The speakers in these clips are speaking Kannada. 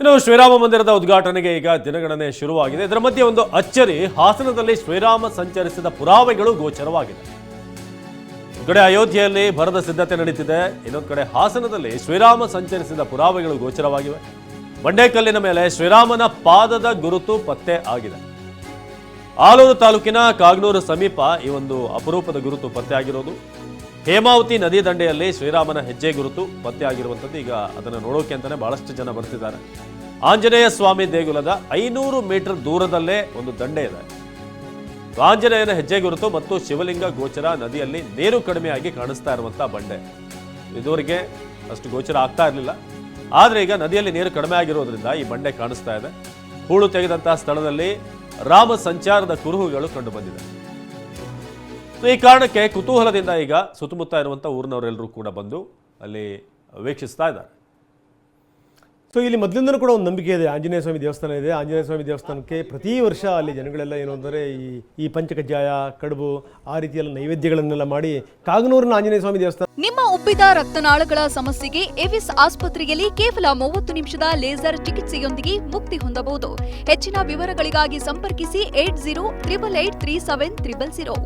ಇನ್ನು ಶ್ರೀರಾಮ ಮಂದಿರದ ಉದ್ಘಾಟನೆಗೆ ಈಗ ದಿನಗಣನೆ ಶುರುವಾಗಿದೆ. ಇದರ ಮಧ್ಯೆ ಒಂದು ಅಚ್ಚರಿ, ಹಾಸನದಲ್ಲಿ ಶ್ರೀರಾಮ ಸಂಚರಿಸಿದ ಪುರಾವೆಗಳು ಗೋಚರವಾಗಿದೆ. ಒಂದು ಕಡೆ ಅಯೋಧ್ಯೆಯಲ್ಲಿ ಭರದ ಸಿದ್ಧತೆ ನಡೀತಿದೆ, ಇನ್ನೊಂದು ಕಡೆ ಹಾಸನದಲ್ಲಿ ಶ್ರೀರಾಮ ಸಂಚರಿಸಿದ ಪುರಾವೆಗಳು ಗೋಚರವಾಗಿವೆ. ಬಂಡೆಕಲ್ಲಿನ ಮೇಲೆ ಶ್ರೀರಾಮನ ಪಾದದ ಗುರುತು ಪತ್ತೆ ಆಗಿದೆ. ಆಲೂರು ತಾಲೂಕಿನ ಕಾಗನೂರು ಸಮೀಪ ಈ ಒಂದು ಅಪರೂಪದ ಗುರುತು ಪತ್ತೆಯಾಗಿರೋದು ಹೇಮಾವತಿ ನದಿ ದಂಡೆಯಲ್ಲಿ ಶ್ರೀರಾಮನ ಹೆಜ್ಜೆ ಗುರುತು ಪತ್ತೆಯಾಗಿರುವಂಥದ್ದು ಈಗ ಅದನ್ನು ನೋಡೋಕೆ ಅಂತಲೇ ಬಹಳಷ್ಟು ಜನ ಬರ್ತಿದ್ದಾರೆ. ಆಂಜನೇಯ ಸ್ವಾಮಿ ದೇಗುಲದ ಐನೂರು ಮೀಟರ್ ದೂರದಲ್ಲೇ ಒಂದು ದಂಡೆ ಇದೆ. ಆಂಜನೇಯನ ಹೆಜ್ಜೆ ಗುರುತು ಮತ್ತು ಶಿವಲಿಂಗ ಗೋಚರ ನದಿಯಲ್ಲಿ ನೀರು ಕಡಿಮೆಯಾಗಿ ಕಾಣಿಸ್ತಾ ಇರುವಂಥ ಬಂಡೆ. ಇದುವರೆಗೆ ಅಷ್ಟು ಗೋಚರ ಆಗ್ತಾ ಇರಲಿಲ್ಲ. ಆದರೆ ಈಗ ನದಿಯಲ್ಲಿ ನೀರು ಕಡಿಮೆ ಆಗಿರೋದ್ರಿಂದ ಈ ಬಂಡೆ ಕಾಣಿಸ್ತಾ ಇದೆ. ಹೂಳು ತೆಗೆದಂತಹ ಸ್ಥಳದಲ್ಲಿ ರಾಮ ಸಂಚಾರದ ಕುರುಹುಗಳು ಕಂಡು ಬಂದಿದೆ. ಸೊ ಈ ಕಾರಣಕ್ಕೆ ಕುತೂಹಲದಿಂದ ಈಗ ಸುತ್ತಮುತ್ತ ಇರುವಂಥ ಊರಿನವರೆಲ್ಲರೂ ಕೂಡ ಬಂದು ಅಲ್ಲಿ ವೀಕ್ಷಿಸ್ತಾ ಇದ್ದಾರೆ. ಸೊ ಇಲ್ಲಿ ಮೊದಲಿಂದನೂ ಕೂಡ ಒಂದು ನಂಬಿಕೆ ಇದೆ. ಆಂಜನೇಯ ಸ್ವಾಮಿ ದೇವಸ್ಥಾನ ಇದೆ. ಆಂಜನೇಯ ಸ್ವಾಮಿ ದೇವಸ್ಥಾನಕ್ಕೆ ಪ್ರತಿ ವರ್ಷ ಅಲ್ಲಿ ಜನಗಳೆಲ್ಲ ಏನು ಅಂದರೆ ಈ ಈ ಪಂಚಕಜ್ಜಾಯ ಕಡುಬು ಆ ರೀತಿಯೆಲ್ಲ ನೈವೇದ್ಯಗಳನ್ನೆಲ್ಲ ಮಾಡಿ ಕಾಗನೂರಿನ ಆಂಜನೇಯ ಸ್ವಾಮಿ ದೇವಸ್ಥಾನ ನಿಮ್ಮ ಉಬ್ಬಿದ ರಕ್ತನಾಳಗಳ ಸಮಸ್ಯೆಗೆ ಎವಿಸ್ ಆಸ್ಪತ್ರೆಯಲ್ಲಿ ಕೇವಲ ಮೂವತ್ತು ನಿಮಿಷದ ಲೇಸರ್ ಚಿಕಿತ್ಸೆಯೊಂದಿಗೆ ಮುಕ್ತಿ ಹೊಂದಬಹುದು. ಹೆಚ್ಚಿನ ವಿವರಗಳಿಗಾಗಿ ಸಂಪರ್ಕಿಸಿ eight zero triple eight three seven triple zero.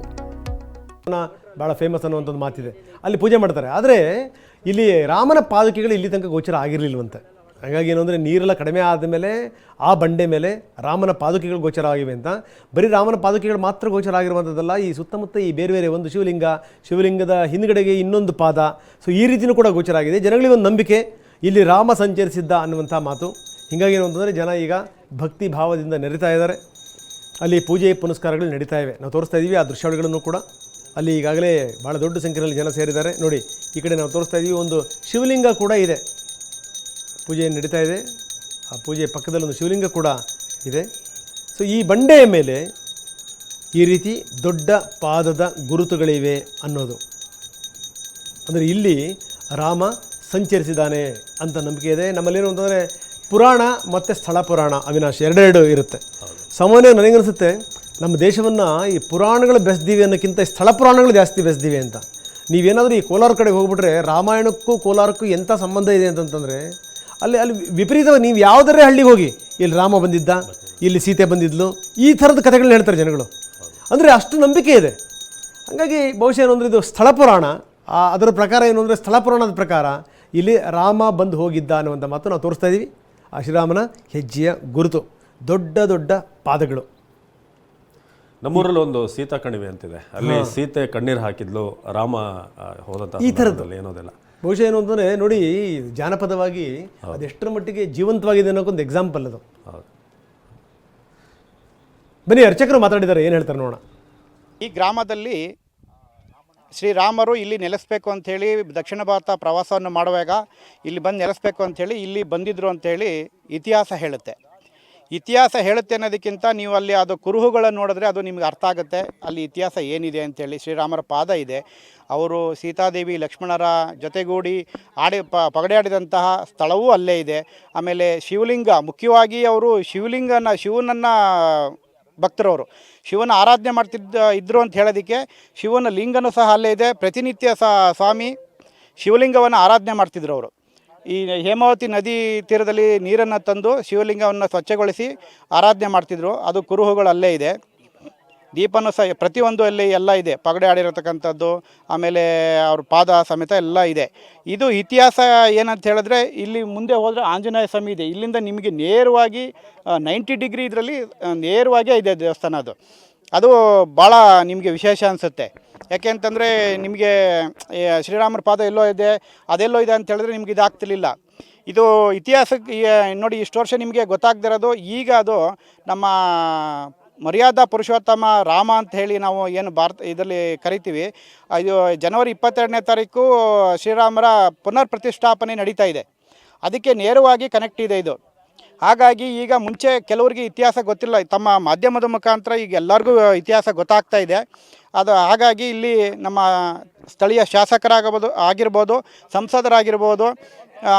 ಭಾಳ ಫೇಮಸ್ ಅನ್ನುವಂಥದ್ದು ಮಾತಿದೆ. ಅಲ್ಲಿ ಪೂಜೆ ಮಾಡ್ತಾರೆ. ಆದರೆ ಇಲ್ಲಿ ರಾಮನ ಪಾದುಕೆಗಳು ಇಲ್ಲಿ ತನಕ ಗೋಚರ ಆಗಿರಲಿಲ್ವಂತೆ. ಹಾಗಾಗಿ ಏನು ಅಂದರೆ ನೀರೆಲ್ಲ ಕಡಿಮೆ ಆದಮೇಲೆ ಆ ಬಂಡೆ ಮೇಲೆ ರಾಮನ ಪಾದುಕೆಗಳು ಗೋಚರ ಆಗಿವೆ ಅಂತ. ಬರೀ ರಾಮನ ಪಾದುಕೆಗಳು ಮಾತ್ರ ಗೋಚರ ಆಗಿರುವಂಥದ್ದಲ್ಲ, ಈ ಸುತ್ತಮುತ್ತ ಈ ಬೇರೆ ಬೇರೆ ಒಂದು ಶಿವಲಿಂಗ, ಶಿವಲಿಂಗದ ಹಿಂದ್ಗಡೆಗೆ ಇನ್ನೊಂದು ಪಾದ. ಸೊ ಈ ರೀತಿಯೂ ಕೂಡ ಗೋಚರ ಆಗಿದೆ. ಜನಗಳಿಗೆ ಒಂದು ನಂಬಿಕೆ, ಇಲ್ಲಿ ರಾಮ ಸಂಚರಿಸಿದ್ದ ಅನ್ನುವಂಥ ಮಾತು. ಹೀಗಾಗಿ ಏನು ಅಂತಂದರೆ ಜನ ಈಗ ಭಕ್ತಿ ಭಾವದಿಂದ ನೆರಿತಾ ಇದ್ದಾರೆ. ಅಲ್ಲಿ ಪೂಜೆ ಪುನಸ್ಕಾರಗಳು ನಡೀತಾ ಇವೆ. ನಾವು ತೋರಿಸ್ತಾ ಇದ್ದೀವಿ ಆ ದೃಶ್ಯಾವಳಿಗಳನ್ನು ಕೂಡ. ಅಲ್ಲಿ ಈಗಾಗಲೇ ಭಾಳ ದೊಡ್ಡ ಸಂಖ್ಯೆಯಲ್ಲಿ ಜನ ಸೇರಿದ್ದಾರೆ. ನೋಡಿ ಈ ಕಡೆ ನಾವು ತೋರಿಸ್ತಾ ಇದ್ದೀವಿ ಒಂದು ಶಿವಲಿಂಗ ಕೂಡ ಇದೆ. ಪೂಜೆ ನಡೀತಾ ಇದೆ. ಆ ಪೂಜೆ ಪಕ್ಕದಲ್ಲಿ ಒಂದು ಶಿವಲಿಂಗ ಕೂಡ ಇದೆ. ಸೊ ಈ ಬಂಡೆಯ ಮೇಲೆ ಈ ರೀತಿ ದೊಡ್ಡ ಪಾದದ ಗುರುತುಗಳಿವೆ ಅನ್ನೋದು. ಅಂದರೆ ಇಲ್ಲಿ ರಾಮ ಸಂಚರಿಸಿದ್ದಾನೆ ಅಂತ ನಂಬಿಕೆ ಇದೆ. ನಮ್ಮಲ್ಲೇನು ಅಂತಂದರೆ ಪುರಾಣ ಮತ್ತು ಸ್ಥಳ ಪುರಾಣ ಅವಿನಾಶ್ ಎರಡೆರಡು ಇರುತ್ತೆ. ಸಾಮಾನ್ಯ ನನಗನ್ಸುತ್ತೆ ನಮ್ಮ ದೇಶವನ್ನು ಈ ಪುರಾಣಗಳು ಬೆಳೆಸ್ದೀವಿ ಅನ್ನೋಕ್ಕಿಂತ ಸ್ಥಳ ಪುರಾಣಗಳು ಜಾಸ್ತಿ ಬೆಸ್ದಿವೆ ಅಂತ. ನೀವೇನಾದರೂ ಈ ಕೋಲಾರ ಕಡೆಗೆ ಹೋಗ್ಬಿಟ್ರೆ ರಾಮಾಯಣಕ್ಕೂ ಕೋಲಾರಕ್ಕೂ ಎಂಥ ಸಂಬಂಧ ಇದೆ ಅಂತಂತಂದರೆ ಅಲ್ಲಿ ಅಲ್ಲಿ ವಿಪರೀತ ನೀವು ಯಾವುದರೇ ಹಳ್ಳಿಗೆ ಹೋಗಿ, ಇಲ್ಲಿ ರಾಮ ಬಂದಿದ್ದ, ಇಲ್ಲಿ ಸೀತೆ ಬಂದಿದ್ಲು, ಈ ಥರದ ಕಥೆಗಳನ್ನ ಹೇಳ್ತಾರೆ ಜನಗಳು. ಅಂದರೆ ಅಷ್ಟು ನಂಬಿಕೆ ಇದೆ. ಹಾಗಾಗಿ ಬಹುಶಃ ಏನು ಇದು ಸ್ಥಳ ಪುರಾಣ ಅದರ ಪ್ರಕಾರ ಏನು ಅಂದರೆ ಸ್ಥಳ ಪುರಾಣದ ಪ್ರಕಾರ ಇಲ್ಲಿ ರಾಮ ಬಂದು ಹೋಗಿದ್ದ ಅನ್ನುವಂಥ ಮಾತು ನಾವು ತೋರಿಸ್ತಾ ಇದ್ದೀವಿ ಆ ಶ್ರೀರಾಮನ ಹೆಜ್ಜೆಯ ಗುರುತು, ದೊಡ್ಡ ದೊಡ್ಡ ಪಾದಗಳು. ನಮ್ಮೂರಲ್ಲಿ ಒಂದು ಸೀತಾ ಕಣಿವೆ ಅಂತಿದೆ. ಅಲ್ಲಿ ಸೀತೆ ಕಣ್ಣೀರು ಹಾಕಿದ್ಲು ರಾಮ ಆ, ಹೋದಂತ ಈ ತರದಲ್ಲಿ ಏನೋದಿಲ್ಲ. ಬಹುಶಃ ಏನು ಅಂತಂದರೆ ನೋಡಿ ಜಾನಪದವಾಗಿ ಅದೆಷ್ಟರ ಮಟ್ಟಿಗೆ ಜೀವಂತವಾಗಿದೆ ಅನ್ನೋಕ್ಕೊಂದು ಎಕ್ಸಾಂಪಲ್ ಅದು. ಬನ್ನಿ ಅರ್ಚಕರು ಮಾತಾಡಿದ್ದಾರೆ ಏನು ಹೇಳ್ತಾರೆ ನೋಡೋಣ. ಈ ಗ್ರಾಮದಲ್ಲಿ ಶ್ರೀರಾಮರು ಇಲ್ಲಿ ನೆಲೆಸಬೇಕು ಅಂಥೇಳಿ ದಕ್ಷಿಣ ಭಾರತ ಪ್ರವಾಸವನ್ನು ಮಾಡುವಾಗ ಇಲ್ಲಿ ಬಂದು ನೆಲೆಸಬೇಕು ಅಂಥೇಳಿ ಇಲ್ಲಿ ಬಂದಿದ್ದರು ಅಂಥೇಳಿ ಇತಿಹಾಸ ಹೇಳುತ್ತೆ. ಇತಿಹಾಸ ಹೇಳುತ್ತೆ ಅನ್ನೋದಕ್ಕಿಂತ ನೀವು ಅಲ್ಲಿ ಅದು ಕುರುಹುಗಳನ್ನು ನೋಡಿದ್ರೆ ಅದು ನಿಮ್ಗೆ ಅರ್ಥ ಆಗುತ್ತೆ. ಅಲ್ಲಿ ಇತಿಹಾಸ ಏನಿದೆ ಅಂತೇಳಿ ಶ್ರೀರಾಮರ ಪಾದ ಇದೆ. ಅವರು ಸೀತಾದೇವಿ, ಲಕ್ಷ್ಮಣರ ಜೊತೆಗೂಡಿ ಆಡಿ ಪ ಪಗಡೆಯಾಡಿದಂತಹ ಸ್ಥಳವೂ ಅಲ್ಲೇ ಇದೆ. ಆಮೇಲೆ ಶಿವಲಿಂಗ, ಮುಖ್ಯವಾಗಿ ಅವರು ಶಿವಲಿಂಗನ, ಶಿವನನ್ನು ಭಕ್ತರವರು ಶಿವನ ಆರಾಧನೆ ಮಾಡ್ತಿದ್ದ ಇದ್ದರು ಅಂತ ಹೇಳೋದಕ್ಕೆ ಶಿವನ ಲಿಂಗನೂ ಸಹ ಅಲ್ಲೇ ಇದೆ. ಪ್ರತಿನಿತ್ಯ ಸ್ವಾಮಿ ಶಿವಲಿಂಗವನ್ನು ಆರಾಧನೆ ಮಾಡ್ತಿದ್ರು ಅವರು. ಈ ಹೇಮಾವತಿ ನದಿ ತೀರದಲ್ಲಿ ನೀರನ್ನು ತಂದು ಶಿವಲಿಂಗವನ್ನು ಸ್ವಚ್ಛಗೊಳಿಸಿ ಆರಾಧನೆ ಮಾಡ್ತಿದ್ರು. ಅದು ಕುರುಹುಗಳು ಅಲ್ಲೇ ಇದೆ. ದೀಪನೂ ಸಹ ಪ್ರತಿಯೊಂದು ಅಲ್ಲಿ ಎಲ್ಲ ಇದೆ. ಪಗಡೆ ಆಡಿರತಕ್ಕಂಥದ್ದು ಆಮೇಲೆ ಅವ್ರ ಪಾದ ಸಮೇತ ಎಲ್ಲ ಇದೆ. ಇದು ಇತಿಹಾಸ ಏನಂತ ಹೇಳಿದ್ರೆ, ಇಲ್ಲಿ ಮುಂದೆ ಹೋದರೆ ಆಂಜನೇಯ ಸ್ವಾಮಿ ಇದೆ. ಇಲ್ಲಿಂದ ನಿಮಗೆ ನೇರವಾಗಿ ನೈಂಟಿ ಡಿಗ್ರಿ ಇದರಲ್ಲಿ ನೇರವಾಗೇ ಇದೆ ದೇವಸ್ಥಾನ ಅದು. ಅದು ಭಾಳ ನಿಮಗೆ ವಿಶೇಷ ಅನಿಸುತ್ತೆ. ಯಾಕೆ ಅಂತಂದರೆ ನಿಮಗೆ ಶ್ರೀರಾಮರ ಪಾದ ಎಲ್ಲೋ ಇದೆ, ಅದೆಲ್ಲೋ ಇದೆ ಅಂತ ಹೇಳಿದ್ರೆ ನಿಮ್ಗೆ ಇದಾಗ್ತಿರ್ಲಿಲ್ಲ. ಇದು ಇತಿಹಾಸಕ್ಕೆ ನೋಡಿ, ಇಷ್ಟು ವರ್ಷ ನಿಮಗೆ ಗೊತ್ತಾಗ್ದಿರೋದು, ಈಗ ಅದು ನಮ್ಮ ಮರ್ಯಾದಾ ಪುರುಷೋತ್ತಮ ರಾಮ ಅಂತ ಹೇಳಿ ನಾವು ಏನು ಭಾರತ, ಇದರಲ್ಲಿ ಕರಿತೀವಿ. ಇದು ಜನವರಿ ಇಪ್ಪತ್ತೆರಡನೇ ತಾರೀಕು ಶ್ರೀರಾಮರ ಪುನರ್ ಪ್ರತಿಷ್ಠಾಪನೆ ನಡೀತಾ ಇದೆ. ಅದಕ್ಕೆ ನೇರವಾಗಿ ಕನೆಕ್ಟ್ ಇದೆ ಇದು. ಹಾಗಾಗಿ ಈಗ ಮುಂಚೆ ಕೆಲವರಿಗೆ ಇತಿಹಾಸ ಗೊತ್ತಿಲ್ಲ. ತಮ್ಮ ಮಾಧ್ಯಮದ ಮುಖಾಂತರ ಈಗ ಎಲ್ಲರಿಗೂ ಇತಿಹಾಸ ಗೊತ್ತಾಗ್ತಾ ಇದೆ. ಅದು ಹಾಗಾಗಿ ಇಲ್ಲಿ ನಮ್ಮ ಸ್ಥಳೀಯ ಶಾಸಕರಾಗಬಹುದು, ಆಗಿರ್ಬೋದು, ಸಂಸದರಾಗಿರ್ಬೋದು,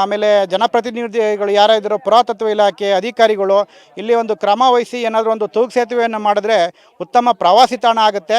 ಆಮೇಲೆ ಜನಪ್ರತಿನಿಧಿಗಳು ಯಾರಾದರೂ ಪುರಾತತ್ವ ಇಲಾಖೆ ಅಧಿಕಾರಿಗಳು, ಇಲ್ಲಿ ಒಂದು ಕ್ರಮ ವಹಿಸಿ ಏನಾದರೂ ಒಂದು ತೂಗು ಸೇತುವೆಯನ್ನು ಮಾಡಿದ್ರೆ ಉತ್ತಮ ಪ್ರವಾಸಿ ತಾಣ ಆಗುತ್ತೆ.